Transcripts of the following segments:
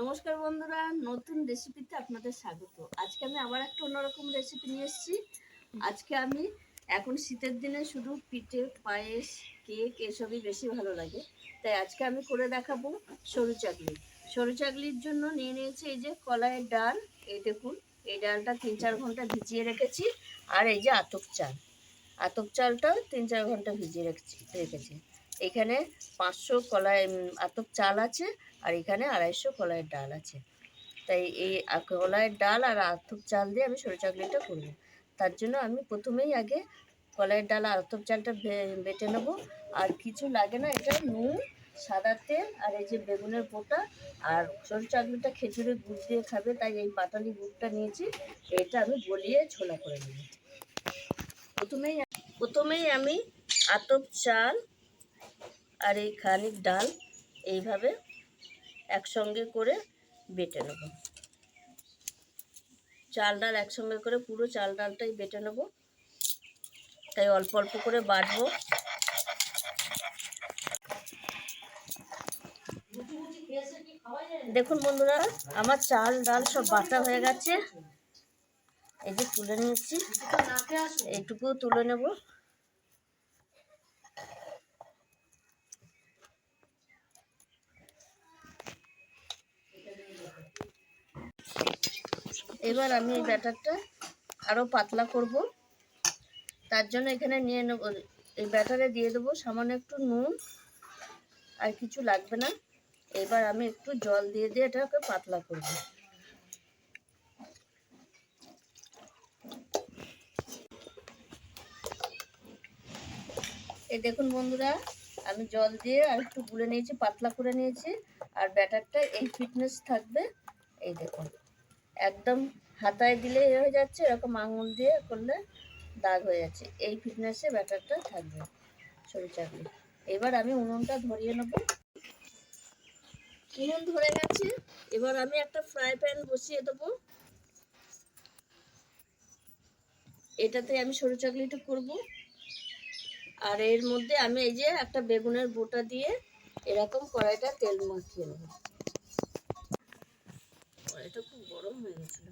নমস্কার বন্ধুরা, নতুন রেসিপিতে আপনাদের স্বাগত। আজকে আমি আবার একটা অন্যরকম রেসিপি নিয়ে এসেছি। আজকে আমি এখন শীতের দিনে শুধু পিঠে, পায়েস, কেক এসবই বেশি ভালো লাগে। তাই আজকে আমি করে দেখাবো সরু চাকলি সরু চাকলির জন্য নিয়ে নিয়েছি এই যে কলাইয়ের ডাল। এই দেখুন, এই ডালটা তিন চার ঘণ্টা ভিজিয়ে রেখেছি। আর এই যে আতপ চাল। আতপ চালটাও তিন চার ঘণ্টা ভিজিয়ে রেখেছি রেখেছি। এখানে পাঁচশো কলাই আতপ চাল আছে আর এখানে আড়াইশো কলাইয়ের ডাল আছে। তাই এই কলাইয়ের ডাল আর আতপ চাল দিয়ে আমি সরু চাকলিটা করব। তার জন্য আমি প্রথমেই আগে কলাইয়ের ডাল আর আতপ চালটা বেটে নেব। আর কিছু লাগে না, এটা নুন, সাদা তেল আর এই যে বেগুনের পোটা আর সরু চাকলিটা খেজুরের গুড় দিয়ে খাবে, তাই এই পাটালি গুড়টা নিয়েছি। এটা আমি গলিয়ে ছোলা করে নেব। প্রথমেই প্রথমেই আমি আতপ চাল আর এই খানিক ডাল এইভাবে একসঙ্গে করে বেটে নেব। চাল ডাল একসঙ্গে করে পুরো চাল ডালটাই বেটে নেব। তাই অল্প অল্প করে বাটবো। দেখুন বন্ধুরা, আমার চাল ডাল সব বাটা হয়ে গেছে। এই যে তুলে নিচ্ছি এইটুকু তুলে নেব। এবার আমি এই ব্যাটারটা আরও পাতলা করব। তার জন্য এখানে নিয়ে নেব, এই ব্যাটারে দিয়ে দেবো সামান্য একটু নুন, আর কিছু লাগবে না। এবার আমি একটু জল দিয়ে দিয়ে এটাকে পাতলা করব। এই দেখুন বন্ধুরা, আমি জল দিয়ে আর একটু গুলে নিয়েছি, পাতলা করে নিয়েছি, আর ব্যাটারটা এই ফিটনেস থাকবে, এই দেখুন। একদম হাতায় দিলে এ হয়ে যাচ্ছে, এরকম আঙুল দিয়ে করলে দাগ হয়ে যাচ্ছে। এই ফিটনেসে ব্যাটারটা থাকবে সরু চাকলি এবার আমি উনুনটা ধরিয়ে নেব। উনুন ধরে গেছে। এবার আমি একটা ফ্রাই প্যান বসিয়ে দেবো। এটাতে আমি সরু চাকলিটা করব। আর এর মধ্যে আমি এই যে একটা বেগুনের বোটা দিয়ে এরকম কড়াইটা তেল মাখিয়ে নেব। কড়াইটা খুব গরম হয়ে গেছিল।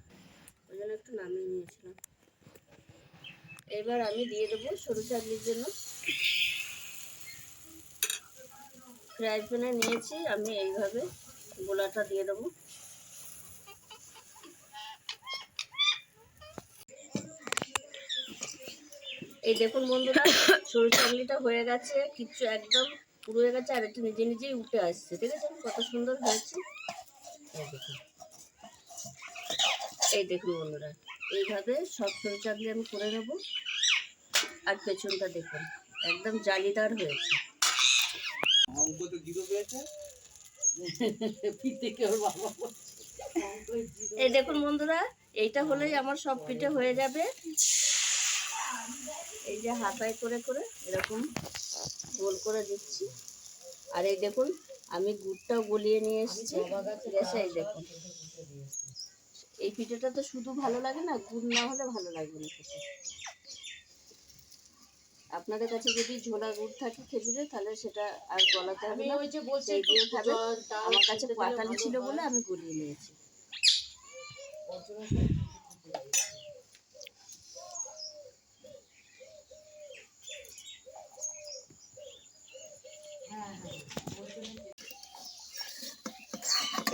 ওই জন্য একটু নামিয়ে নিয়েছিলাম। এবার আমি দিয়ে দেবো সরু চাকলির জন্য। ফ্রাই প্যানে নিয়েছি, আমি এইভাবে গোলাটা দিয়ে দেবো। এই দেখুন বন্ধুরা, সরু চাকলিটা হয়ে গেছে, কিচ্ছু একদম পুরো হয়ে গেছে, আর একটু নিজে নিজেই উঠে আসছে। ঠিক আছে? কত সুন্দর হয়েছে। দেখুন। এই দেখুন বন্ধুরা এইভাবে সব সরু চাকলি আমি করে নেব। আর পেছনটা দেখুন একদম জালিদার হয়েছে। অঙ্ক তো জিরো পেয়েছে। এই দেখুন বন্ধুরা এইটা হলেই আমার সব পিঠে হয়ে যাবে। এই যে হাতায় করে করে এরকম গোল করে দিচ্ছি। আর এই দেখুন আমি গুড়টাও গলিয়ে নিয়ে এসেছি। গ্যাসে এই দেখুন। এই পিঠেটা তো শুধু ভালো লাগে না গুড় না হলে ভালো লাগবে না খেতে। আপনাদের কাছে যদি ঝোলা গুড় থাকে খেজুরে তাহলে সেটা আর গলাতে হবে না। আমার কাছে পাতালি ছিল বলে আমি গুলিয়ে নিয়েছি।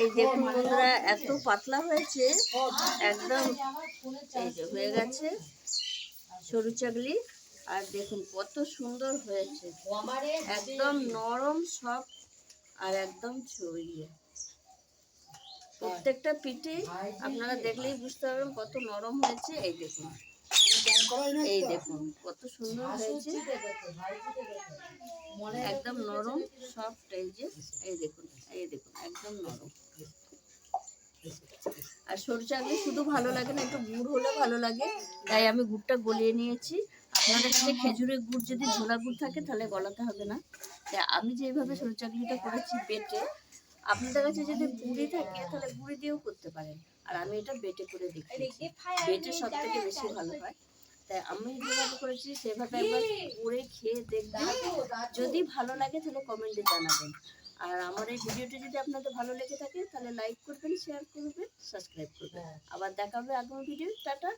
এই দেখুন বন্ধুরা এত পাতলা হয়েছে, একদম এই যে হয়ে গেছে সরু চাকলি আর দেখুন কত সুন্দর হয়েছে, একদম নরম সব আর একদম ছড়িয়ে। প্রত্যেকটা পিঠে আপনারা দেখলেই বুঝতে পারবেন কত নরম হয়েছে। এই দেখুন এই দেখুন কত সুন্দর হয়েছে। একদম নরম, সফট, এই যে, এই দেখুন এই দেখুন, একদম নরম। আর সরু চাকলি শুধু ভালো লাগে না, একটু গুড় হলে ভালো লাগে। তাই আমি গুড়টা গলিয়ে নিয়েছি। আপনাদের কাছে খেজুরের গুড় যদি ঝোলা গুড় থাকে, তাহলে গলাতে হবে না। তাই আমি যেভাবে সরু চাকলিটা করেছি বেটে, আপনাদের কাছে যদি গুড়ি থাকে, তাহলে গুড়ি দিয়েও করতে পারেন। আর আমি এটা বেটে করে দেখি বেটে সব থেকে বেশি ভালো হয়। তাই আমি যেভাবে করেছি, সেভাবে একবার করে খেয়ে দেখবেন। যদি ভালো লাগে, তাহলে কমেন্টে জানাবেন। আর আমার এই ভিডিওটি যদি আপনাদের ভালো লেগে থাকে তাহলে লাইক করবেন শেয়ার করবেন সাবস্ক্রাইব করবেন। আবার দেখা হবে আগামী ভিডিও টাটা।